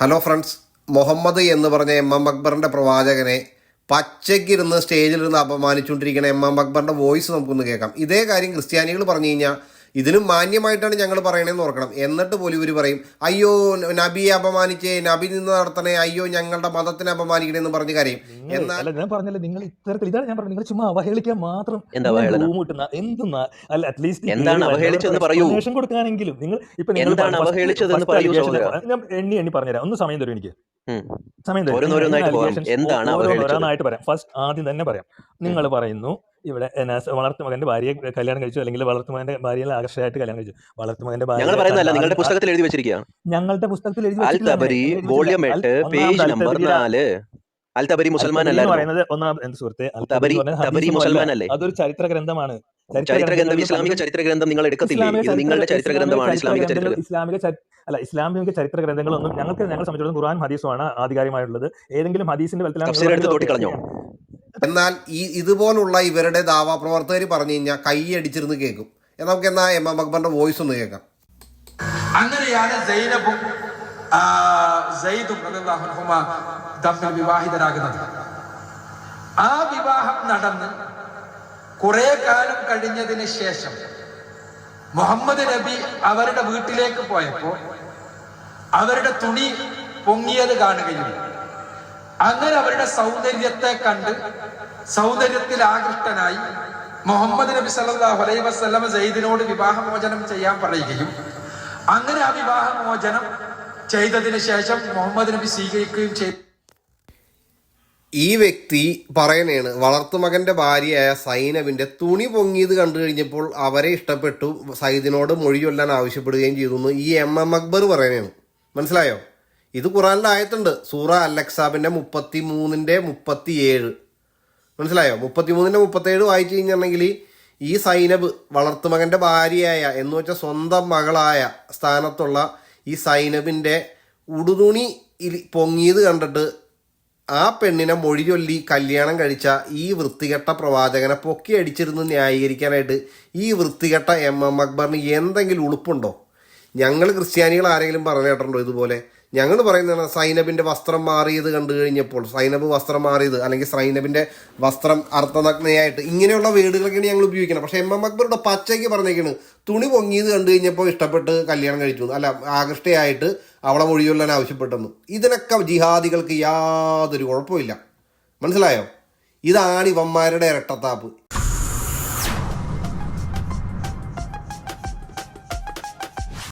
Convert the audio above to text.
Hello friends Muhammad എന്ന് പറഞ്ഞ M M അക്ബറിന്റെ പ്രവാചകനെ പച്ചയ്ക്കിരുന്ന് സ്റ്റേജിലിരുന്ന് അപമാനിച്ചുകൊണ്ടിരിക്കുന്ന എം എം അക്ബറിന്റെ വോയിസ് നമുക്കൊന്ന് കേൾക്കാം. ഇതേ കാര്യം ക്രിസ്ത്യാനികൾ പറഞ്ഞു കഴിഞ്ഞാൽ ഇതിനും മാന്യമായിട്ടാണ് ഞങ്ങൾ പറയണതെന്ന് ഓർക്കണം എന്നിട്ട് പോലും ഇവർ പറയും അയ്യോ നബിയെ അപമാനിച്ചേ നബി നിന്ന് നടത്തണേ അയ്യോ ഞങ്ങളുടെ മതത്തിനെ അപമാനിക്കണേ എന്ന് പറഞ്ഞ് കരയും എന്നാൽ ഞാൻ പറഞ്ഞല്ലേ നിങ്ങൾ ഇത്തരത്തിൽ ഇതാണ് ഞാൻ പറഞ്ഞത് നിങ്ങൾ ചുമ്മാ അവഹേളിക്കാൻ മാത്രം എന്താ അവഹേളനം? എന്തെന്നാ അല്ല അറ്റ്ലീസ്റ്റ് എന്താണ് അവഹേളിച്ചതെന്ന് പറയൂ. കൊടുക്കാനെങ്കിലും നിങ്ങൾ ഇപ്പൊ എന്താണ് അവഹേളിച്ചതെന്ന് പറയൂ. ഞാൻ എണ്ണി എണ്ണി പറഞ്ഞുതരാം ഒന്ന് സമയം തരും എനിക്ക്. സമയം തരും ഓരോന്നോരോന്നായിട്ട് നിങ്ങൾ പോകാം. എന്താണ് ഓ- അവഹേളിച്ചത്? ഓരോന്നോരോന്നായിട്ട് പറയാം ഫസ്റ്റ് ആദ്യം തന്നെ പറയാം നിങ്ങൾ പറയുന്നു ഇവിടെ വളർത്തുമകന്റെ ഭാര്യയെ കല്യാണം കഴിച്ചു അല്ലെങ്കിൽ വളർത്തുമകന്റെ ഭാര്യയെ ആകർഷകമായിട്ട് കല്യാണം കഴിച്ചു. വളർത്തുമകന്റെ ഭാര്യ ഞങ്ങൾ പറയുന്നതല്ല നിങ്ങളുടെ പുസ്തകത്തിൽ എഴുതി വെച്ചിരിക്കുകയാണ് ഞങ്ങളുടെ പുസ്തകത്തിൽ എഴുതി വോളിയം എട്ട് പേജ് നമ്പർ നാല്. അൽതബരി മുസൽമാൻ അല്ലായിരുന്നു. പറയുന്നത് ഒന്നാം എന്ത് സുഹൃത്തെ? അൽതബരി മുസൽമാൻ അല്ലേ? അതൊരു ചരിത്ര ഗ്രന്ഥമാണ് ചരിത്ര ഗ്രന്ഥം ഇസ്ലാമിക ചരിത്ര ഗ്രന്ഥം നിങ്ങൾ എടുക്കത്തില്ലേ? ഇത് നിങ്ങളുടെ ചരിത്ര- ചരിത്ര ഗ്രന്ഥമാണ് ഇസ്ലാമിക ചരിത്ര ഇസ്ലാമിക അല്ല ഇസ്ലാമിക ചരിത്ര ഗ്രന്ഥങ്ങളൊന്നും ഞങ്ങൾക്ക് ഞങ്ങൾ സംബന്ധിച്ചിടത്തോളം ഖുർആൻ ഹദീസുമാണ് ആധികാരികമായിട്ടുള്ളത് ഏതെങ്കിലും ഹദീസിന്റെ ബലത്തിലാണ് എന്നാൽ ഈ ഇതുപോലുള്ള ഇവരുടെ ദാവാ പ്രവർത്തകർ പറഞ്ഞു കഴിഞ്ഞാൽ കൈ അടിച്ചിരുന്ന് കേൾക്കും. നമുക്ക് എന്നാ എം എം അക്ബറിന്റെ വോയിസ് ഒന്ന് കേൾക്കാം. അങ്ങനെയാണ് വിവാഹിതരാകുന്നത്. ആ വിവാഹം നടന്ന് കുറെ കാലം കഴിഞ്ഞതിന് ശേഷം മുഹമ്മദ് നബി അവരുടെ വീട്ടിലേക്ക് പോയപ്പോ അവരുടെ തുണി പൊങ്ങിയത് കാണുകയും അങ്ങനെ അവരുടെ സൗന്ദര്യത്തെ കണ്ട് സൗന്ദര്യത്തിൽ ആകൃഷ്ടനായി മുഹമ്മദ് നബി സല്ലല്ലാഹു അലൈഹി വസല്ലമ സയ്യിദിനോട് വിവാഹമോചനം ചെയ്യാൻ പറയുകയും അങ്ങനെ ആ വിവാഹമോചനം ചെയ്തതിനു ശേഷം മുഹമ്മദ് നബി സ്വീകരിക്കുകയും ചെയ്തു. ഈ വ്യക്തി പറയണേണ് വളർത്തുമകന്റെ ഭാര്യയായ സൈനബിന്റെ തുണി പൊങ്ങിയത് കണ്ടു കഴിഞ്ഞപ്പോൾ അവരെ ഇഷ്ടപ്പെട്ടു സൈദിനോട് മൊഴി ചൊല്ലാൻ ആവശ്യപ്പെടുകയും ചെയ്തു ഈ എം എം അക്ബർ പറയണേണ്. മനസ്സിലായോ? ഇത് ഖുറാനിൽ ആയത്തുണ്ട് സൂറ അലക്സാബിന്റെ മുപ്പത്തി മൂന്നിന്റെ മുപ്പത്തി ഏഴ് മനസ്സിലായോ? മുപ്പത്തി മൂന്നിന്റെ മുപ്പത്തേഴ് വായിച്ചു കഴിഞ്ഞിട്ടുണ്ടെങ്കിൽ ഈ സൈനബ് വളർത്തുമകന്റെ ഭാര്യയായ എന്ന് വെച്ചാൽ സ്വന്തം മകളായ സ്ഥാനത്തുള്ള ഈ സൈനബിന്റെ ഉടുതുണി പൊങ്ങിയത് കണ്ടിട്ട് ആ പെണ്ണിനെ മൊഴി ചൊല്ലി കല്യാണം കഴിച്ച ഈ വൃത്തികെട്ട പ്രവാചകനെ പൊക്കി അടിച്ചിരുന്ന് ന്യായീകരിക്കാനായിട്ട് ഈ വൃത്തികെട്ട എം എം അക്ബറിന് എന്തെങ്കിലും ഉളുപ്പുണ്ടോ? ഞങ്ങൾ ക്രിസ്ത്യാനികൾ ആരെങ്കിലും പറഞ്ഞു കേട്ടിട്ടുണ്ടോ ഇതുപോലെ? ഞങ്ങൾ പറയുന്നതാണ് സൈനബിന്റെ വസ്ത്രം മാറിയത് കണ്ടു കഴിഞ്ഞപ്പോൾ സൈനബ് വസ്ത്രം മാറിയത് അല്ലെങ്കിൽ സൈനബിന്റെ വസ്ത്രം അർത്ഥനഗ്നയായിട്ട് ഇങ്ങനെയുള്ള വേർഡുകളൊക്കെയാണ് ഞങ്ങൾ ഉപയോഗിക്കുന്നത്. പക്ഷേ എം എം അക്ബറുടെ പച്ചയ്ക്ക് പറഞ്ഞേക്കാണ് തുണി പൊങ്ങിയത് കണ്ടു കഴിഞ്ഞപ്പോൾ ഇഷ്ടപ്പെട്ട് കല്യാണം കഴിച്ചു. അല്ല ആകൃഷ്ടയായിട്ട് അവളെ മൊഴിയൊല്ലാൻ ആവശ്യപ്പെട്ടെന്ന്. ഇതിനൊക്കെ ജിഹാദികൾക്ക് യാതൊരു കുഴപ്പമില്ല. മനസ്സിലായോ? ഇതാണ് ഇവന്മാരുടെ ഇരട്ടത്താപ്പ്.